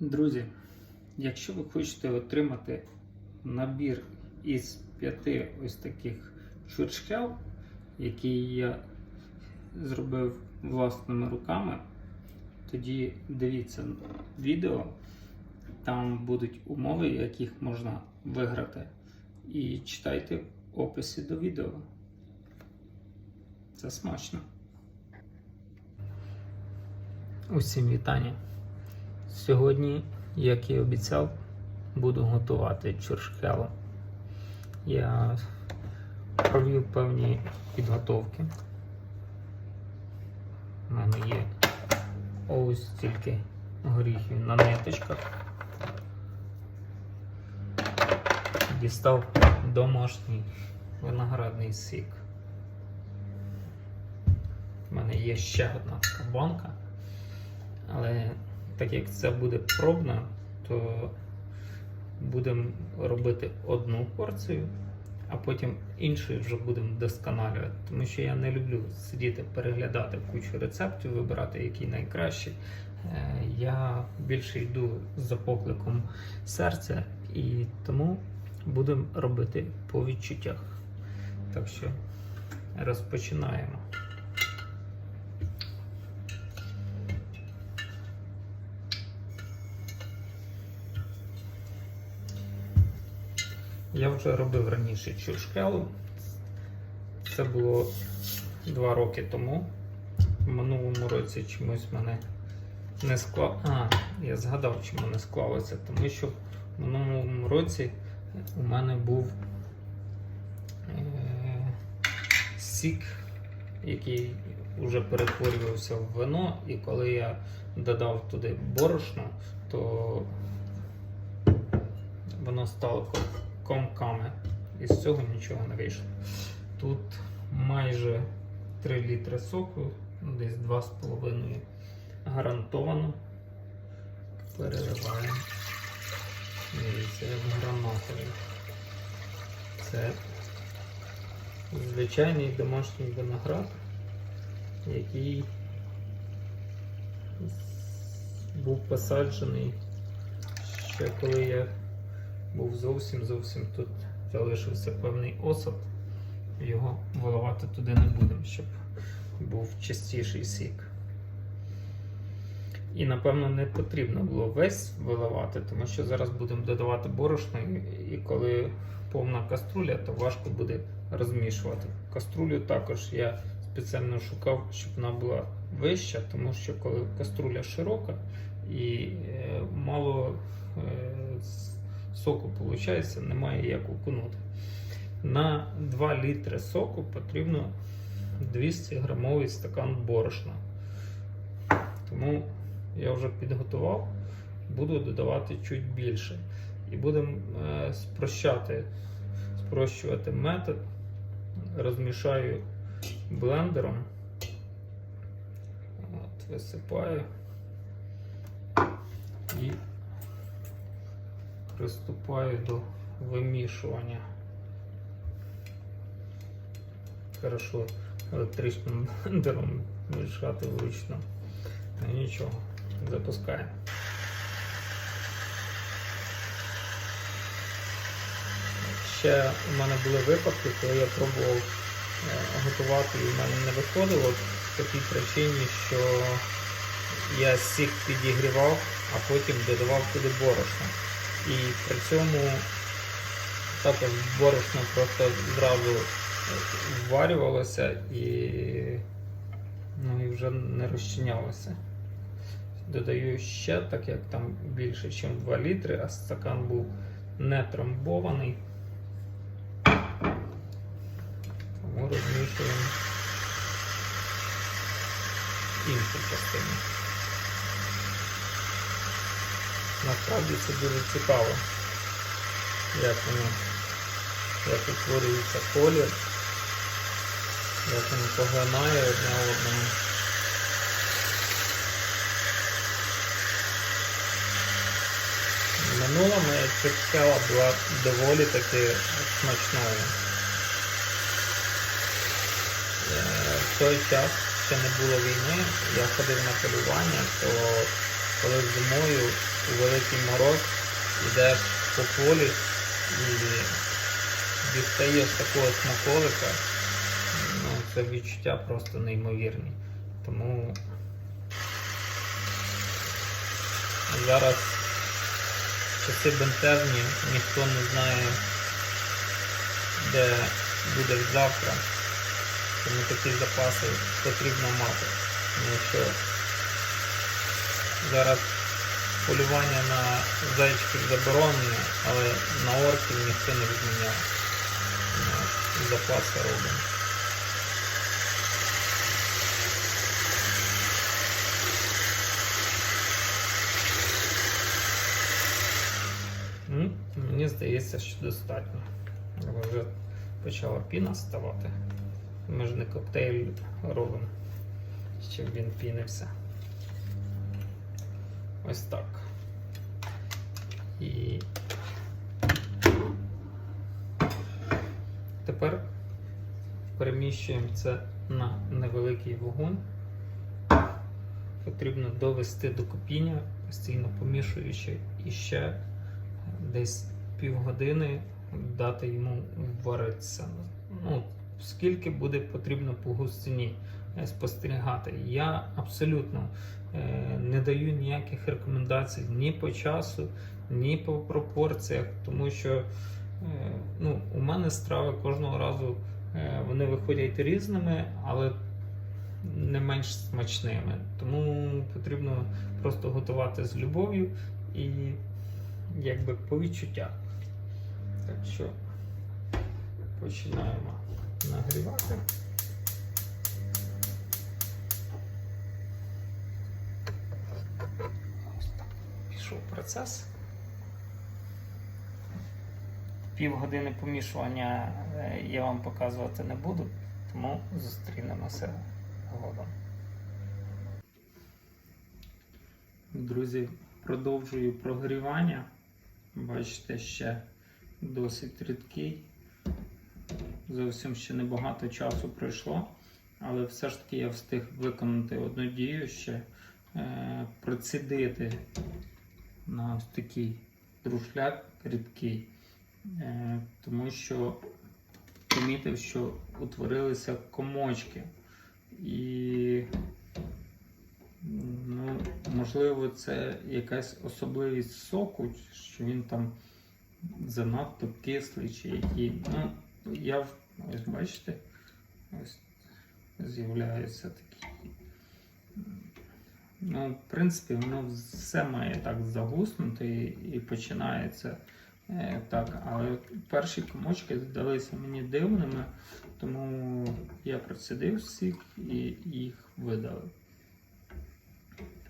Друзі, якщо ви хочете отримати набір із п'яти ось таких чурчхел, які я зробив власними руками, тоді дивіться відео, там будуть умови, яких можна виграти. І читайте в описі до відео. Це смачно. Усім вітання. Сьогодні, як і обіцяв, буду готувати чуршкело. Я провів певні підготовки. У мене є ось стільки горіхів на ниточках. Дістав домашній виноградний сік. У мене є ще одна така банка. Але так як це буде пробна, то будемо робити одну порцію, а потім іншу вже будемо вдосконалювати. Тому що я не люблю сидіти, переглядати кучу рецептів, вибирати який найкращий. Е, Я більше йду за покликом серця і тому будемо робити по відчуттях. Так що розпочинаємо. Я вже робив раніше чуршкелу. Це було два роки тому. В минулому році чомусь мене не склав. А, я згадав, чому не склалося, тому що в минулому році у мене був е- сік, який вже перетворювався в вино, і коли я додав туди борошно, то воно стало комками. І з цього нічого не вийшло. Тут майже 3 літри соку, десь 2,5 гарантовано. Переливаємо. Дивіться, як гранатовий. Це звичайний домашній виноград, який був посаджений ще коли я був зовсім зовсім тут залишився певний осад. Його виливати туди не будемо, щоб був чистіший сік. І напевно не потрібно було весь виливати, тому що зараз будемо додавати борошно, і- коли повна каструля, то важко буде розмішувати. Каструлю також я спеціально шукав, щоб вона була вища, тому що коли каструля широка і е, соку виходить, немає як окунути. На 2 літри соку потрібно 200 грамовий стакан борошна. Тому я вже підготував, буду додавати чуть більше. І будемо е, спрощати, спрощувати метод. Розмішаю блендером. От, висипаю і приступаю до вимішування. Хорошо електричним блендером мішати вручну. Ну нічого, запускаємо. Ще у мене були випадки, коли я пробував е, готувати і в мене не виходило по тій причині, що я сік підігрівав, а потім додавав туди борошно. І при цьому також борошно просто зразу вварювалося і, ну, і вже не розчинялося. Додаю ще, так як там більше, ніж 2 літри, а стакан був не трамбований. Тому розмішуємо іншу частину. Насправді це дуже цікаво, як воно, як утворюється колір, як воно поглинає одне одному. Минула моя чепкела була доволі таки смачною. Е, В той час ще не було війни, я ходив на полювання, то коли зимою великий мороз йдеш по полі і дістаєш такого смаколика, ну, це відчуття просто неймовірні. Тому зараз часи бентежні, ніхто не знає, де буде завтра. Тому такі запаси потрібно мати. Тому що зараз полювання на зайчиків заборонене, але на орків ніхто не відміняв. Запаси робимо. Мені здається, що достатньо. Але Вже почала піна ставати. Ми ж не коктейль робимо, щоб він пінився. Ось так. І тепер переміщуємо це на невеликий вогонь. Потрібно довести до кипіння, постійно помішуючи і ще десь півгодини дати йому варитися. Ну, скільки буде потрібно по густині спостерігати. Я абсолютно е, не даю ніяких рекомендацій ні по часу, ні по пропорціях, тому що е, ну, у мене страви кожного разу е, вони виходять різними, але не менш смачними. Тому потрібно просто готувати з любов'ю і якби по відчуттях. Так що починаємо нагрівати. Ось так пішов процес. Півгодини помішування е, я вам показувати не буду, тому зустрінемося згодом. Друзі, продовжую прогрівання. Бачите, ще досить рідкий. Зовсім ще небагато часу пройшло, але все ж таки я встиг виконати одну дію ще е, процідити на ось такий друшляк рідкий, е, тому що помітив, що утворилися комочки. І ну, можливо, це якась особливість соку, що він там занадто кислий чи який. Ну, я ось бачите, ось з'являються такі. Ну, в принципі, воно все має так загуснути і, починається е, так. Але перші комочки здалися мені дивними, тому я процідив всіх і їх видалив.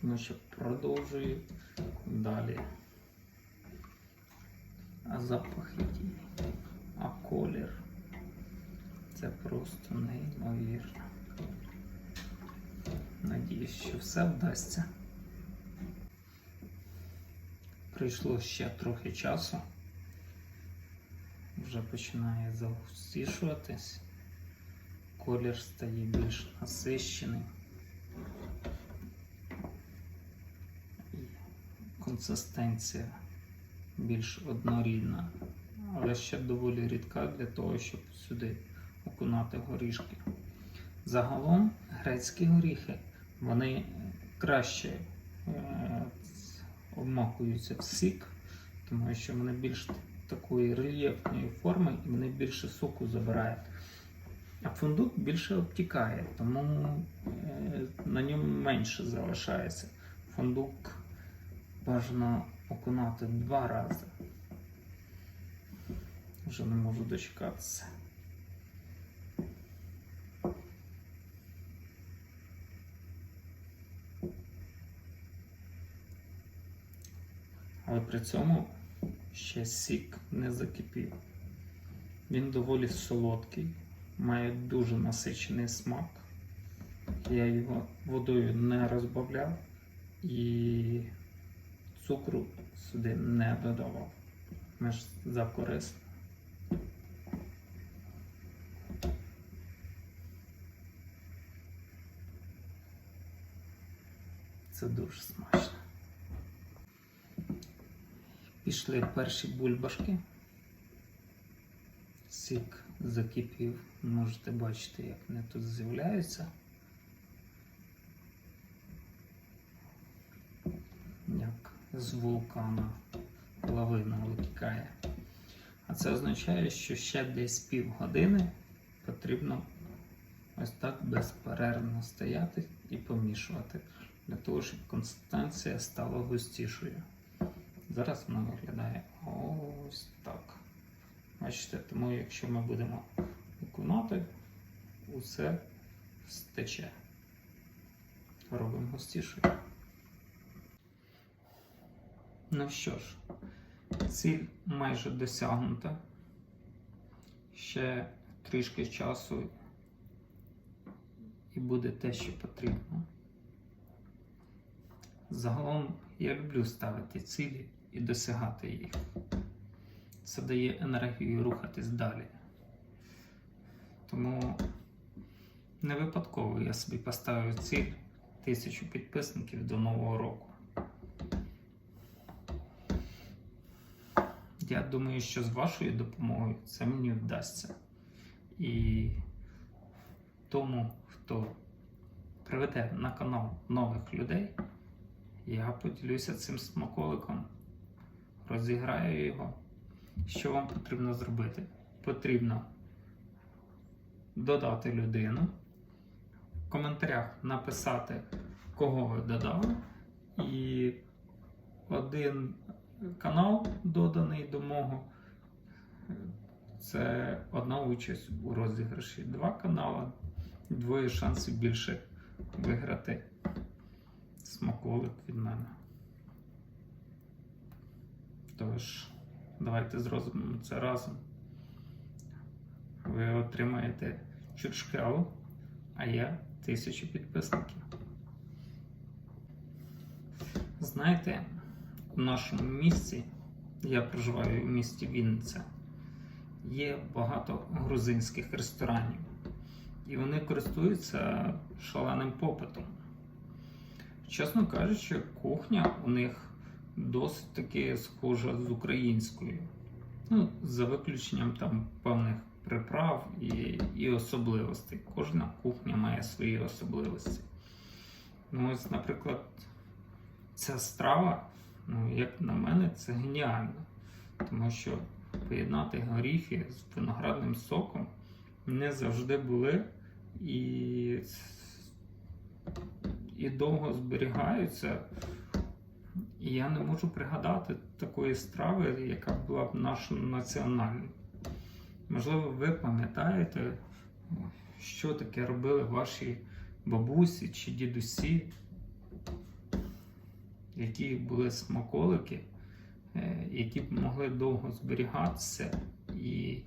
Тому що продовжую далі. А запах який, а колір. Це просто неймовірно. Що все вдасться. Прийшло ще трохи часу. Вже починає загустішуватись. Колір стає більш насищений. І консистенція більш однорідна, але ще доволі рідка для того, щоб сюди окунати горішки. Загалом грецькі горіхи вони краще е, обмакуються в сік, тому що вони більш такої рельєфної форми і вони більше соку забирають. А фундук більше обтікає, тому е, на ньому менше залишається. Фундук бажано окунати два рази. Вже не можу дочекатися. Але при цьому ще сік не закипів. Він доволі солодкий, має дуже насичений смак. Я його водою не розбавляв і цукру сюди не додавав. Ми ж за корисно. Це дуже смачно. Пішли перші бульбашки. Сік закипів. Можете бачити, як вони тут з'являються. Як з вулкана лавина витікає. А це означає, що ще десь півгодини потрібно ось так безперервно стояти і помішувати, для того, щоб консистенція стала густішою. Зараз вона виглядає ось так. Бачите, тому якщо ми будемо виконати, усе стече. Робимо густішою. Ну що ж, ціль майже досягнута. Ще трішки часу і буде те, що потрібно. Загалом я люблю ставити цілі і досягати їх. Це дає енергію рухатись далі. Тому не випадково я собі поставив ціль тисячу підписників до Нового року. Я думаю, що з вашою допомогою це мені вдасться. І тому, хто приведе на канал нових людей, я поділюся цим смаколиком, розіграю його. Що вам потрібно зробити? Потрібно додати людину, в коментарях написати, кого ви додали, і один канал доданий до мого. Це одна участь у розіграші. Два канали, двоє шансів більше виграти смаколик від мене. Тож, давайте зробимо це разом. Ви отримаєте чуршкелу, а я тисячу підписників. Знаєте, в нашому місті, я проживаю в місті Вінниця, є багато грузинських ресторанів. І вони користуються шаленим попитом. Чесно кажучи, кухня у них досить таки схожа з українською. Ну, за виключенням там певних приправ і, і особливостей. Кожна кухня має свої особливості. Ну, ось, наприклад, ця страва, ну, як на мене, це геніально. Тому що поєднати горіхи з виноградним соком не завжди були і, і довго зберігаються. І я не можу пригадати такої страви, яка була б нашою національною. Можливо, ви пам'ятаєте, що таке робили ваші бабусі чи дідусі, які були смаколики, е, які б могли довго зберігатися і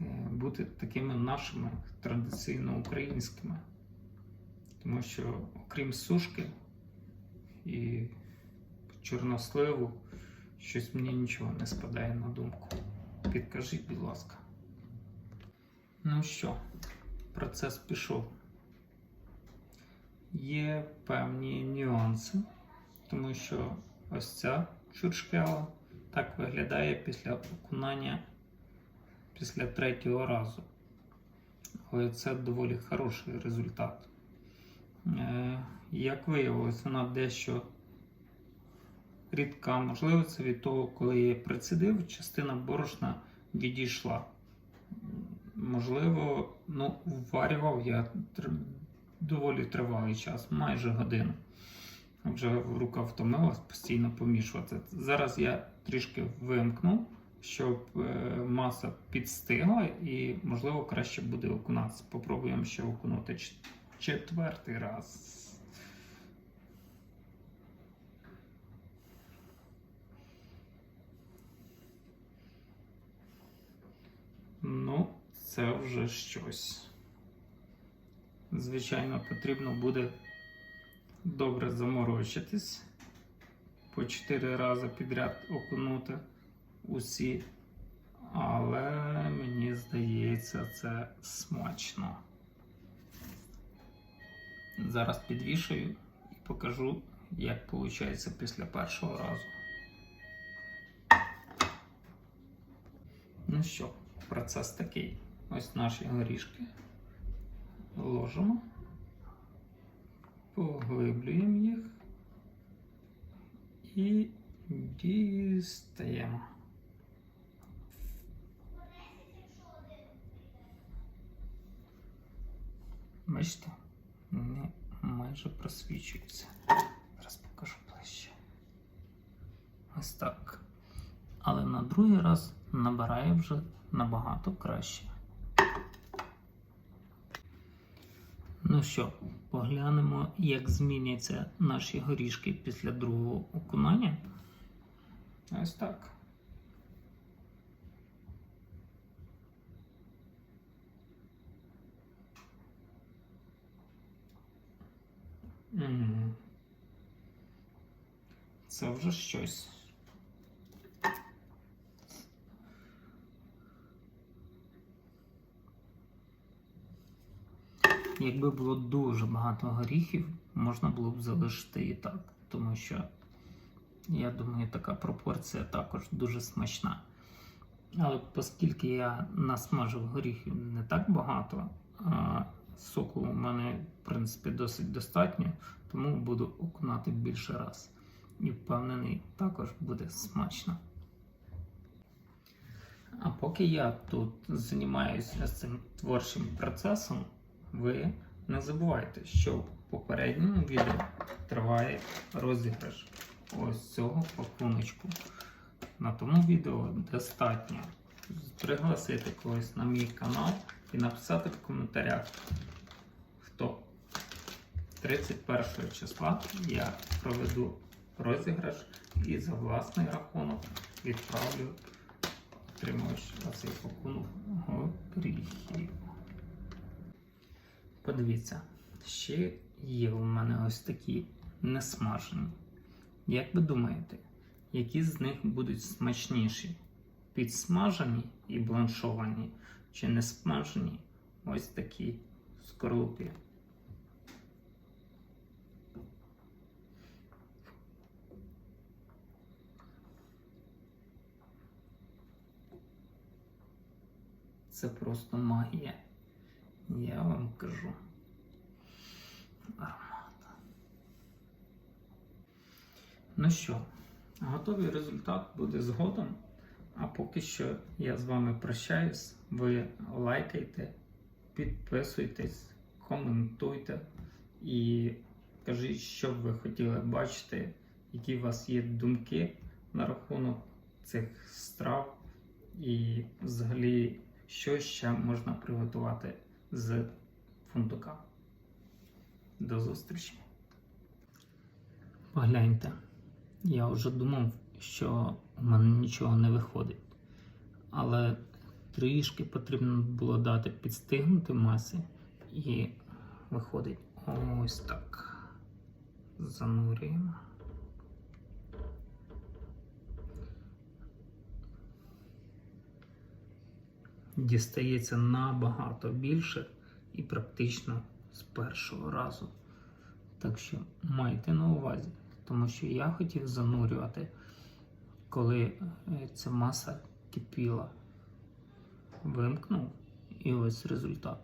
е, бути такими нашими традиційно українськими. Тому що, окрім сушки і чорносливу, щось мені нічого не спадає на думку. Підкажіть, будь ласка. Ну що, процес пішов. Є певні нюанси, тому що ось ця чуршкела так виглядає після окунання після третього разу. Але це доволі хороший результат. Е, Як виявилось, вона дещо рідка. Можливо, це від того, коли я прицідив, частина борошна відійшла. Можливо, ну, варював я доволі тривалий час, майже годину. Вже рука втомилась постійно помішувати. Зараз я трішки вимкну, щоб е, маса підстигла і, можливо, краще буде окунатися. Попробуємо ще окунути четвертий раз. Ну, це вже щось. Звичайно, потрібно буде добре заморочитись. По 4 рази підряд окунути усі. Але мені здається, це смачно. Зараз підвішаю і покажу, як виходить після першого разу. Ну що, процес такий. Ось наші горішки. Ложимо, поглиблюємо їх і дістаємо. Бачите, вони майже просвічуються. Зараз покажу ближче. Ось так. Але на другий раз набирає вже набагато краще. Ну що, поглянемо, як зміняться наші горішки після другого окунання. Ось так. Це вже щось. Якби було дуже багато горіхів, можна було б залишити і так, тому що, я думаю, така пропорція також дуже смачна. Але оскільки я насмажив горіхів не так багато, а соку у мене, в принципі, досить достатньо, тому буду окунати більше раз. І впевнений, також буде смачно. А поки я тут займаюся цим творчим процесом, ви не забувайте, що в попередньому відео триває розіграш ось цього пакуночку. На тому відео достатньо пригласити когось на мій канал і написати в коментарях, хто 31 числа я проведу розіграш і за власний рахунок відправлю отримувач цей пакунок горіхів. Подивіться, ще є у мене ось такі несмажені. Як ви думаєте, які з них будуть смачніші? Підсмажені і бланшовані, чи не смажені ось такі скорлупі? Це просто магія. Я вам кажу. Аромат. Ну що, готовий результат буде згодом. А поки що я з вами прощаюсь. Ви лайкайте, підписуйтесь, коментуйте і кажіть, що ви хотіли бачити, які у вас є думки на рахунок цих страв і взагалі, що ще можна приготувати з фундука. До зустрічі. Погляньте, я вже думав, що у мене нічого не виходить. Але трішки потрібно було дати підстигнути маси і виходить ось так. Занурюємо. Дістається набагато більше і практично з першого разу. Так що майте на увазі, тому що я хотів занурювати, коли е, ця маса кипіла. Вимкнув і ось результат.